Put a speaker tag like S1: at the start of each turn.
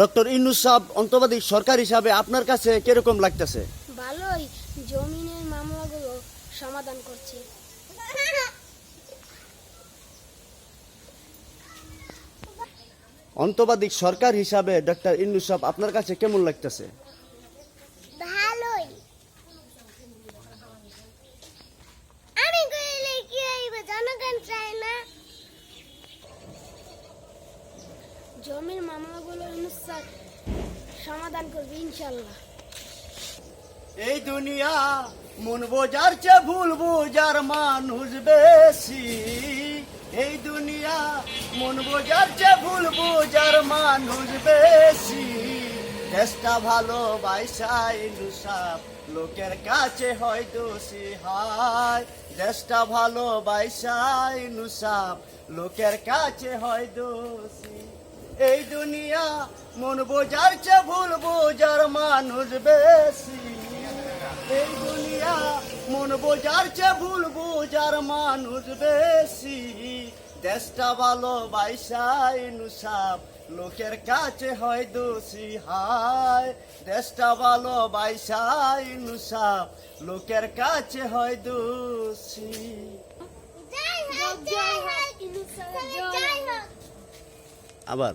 S1: Doctor Innus সাহেব অন্তর্বাদী সরকার হিসাবে আপনার কাছে কীরকম লাগতেছে?
S2: ভালোই। জমিনের মামলাগুলো সমাধান করছে।
S1: অন্তর্বাদী সরকার হিসাবে ডক্টর ইন্নুস সাহেব আপনার কাছে কেমন লাগতেছে?
S2: ভালোই। আমি কইলে কি হইবে? জনগণ চায় না। জমির মামলাগুলো ইনসার সমাধান করবে ইনশাল্লাহ
S1: এই দুনিয়া মন বোঝার চেয়ে ভুল বোঝার মানুষ বেশি। এই দুনিয়া মন বোঝার চেয়ে ভুল বোঝার মানুষ বেশি। দেশটা ভালো বাইসাই লুসাপ লোকের কাছে হয় দোষী হায়। দেশটা ভালো বাইসাই নুসাপ লোকের কাছে হয় দোষী মন বোঝার চেয়ে ভুল বোঝার মানুষ বেশি। এই দুনিয়া মন বোঝার চেয়ে ভুল বোঝার মানুষ বেশি। দেশটা ভালো বাইসাই নুসাব লোকের কাছে হয় দোষী হায়। দেশটা ভালো বাইসাই নুসাব লোকের কাছে হয় দোষী। আবার।